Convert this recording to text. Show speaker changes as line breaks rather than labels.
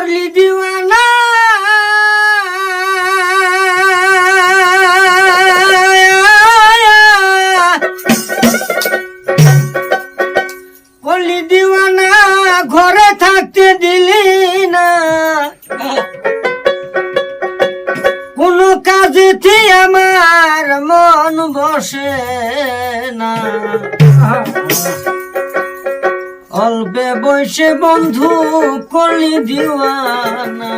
করলি দিওয়ানা। করলি দিওয়ানা ঘরে থাকতে দিলি না। কোনো কাজেতে আমার মন বসে না। অল্পে বয়সে বন্ধু করলি দিওয়ানা।